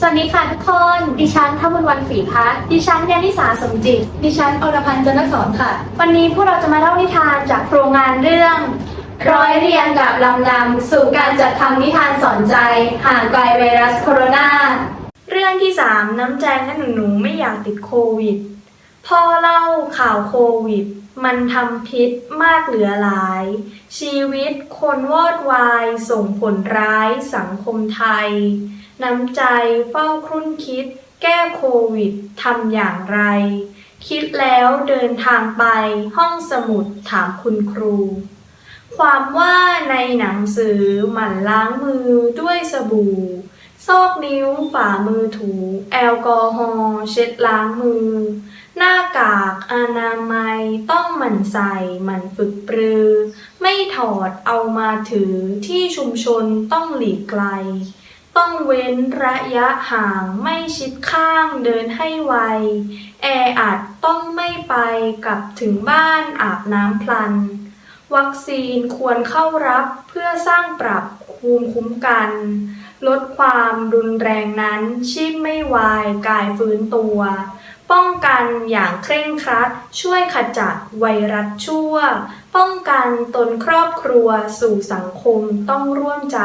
สวัสดีค่ะทุกคน ดิฉันทบุญวันศรีพัฒน์ดิฉันยานิสาสมจิต ดิฉันอรพันธ์จันทสอนค่ะ วันนี้พวกเราจะมาเล่านิทานจากโครงงานเรื่อง ร้อยเรียงกับลำนำสู่การจัดทำนิทานสอนใจ ห่างไกลไวรัสโคโรนา เรื่องที่ 3 น้ำใจและหนูหนูไม่อยากติดโควิด พ่อเล่าข่าวโควิด มันทำพิษมากเหลือหลาย ชีวิตคนวอดวายส่งผลร้ายสังคมไทย น้ำใจเฝ้าครุ่นคิด แก้โควิดทำอย่างไร คิดแล้วเดินทางไปห้องสมุดถามคุณครู ความว่าในหนังสือหมั่นล้างมือด้วยสบู่ ซอกนิ้วฝ่ามือถู แอลกอฮอล์เช็ดล้างมือ หน้ากากอนามัยต้องหมั่นใส่หมั่นฝึกปรือ ไม่ถอดเอามาถือที่ชุมชนต้องหลีกไกล ต้องเว้นระยะห่างไม่ชิดข้างเดินให้ไว แออัดต้องไม่ไปกลับถึงบ้านอาบน้ำพลัน วัคซีนควรเข้ารับเพื่อสร้างปรับภูมิคุ้มกัน ลดความรุนแรงนั้นชีพไม่วายกายฟื้นตัว ป้องกันอย่างเคร่งครัด ช่วยขจัดไวรัสชั่ว ป้องกันตนครอบครัวสู่สังคมต้องร่วมใจ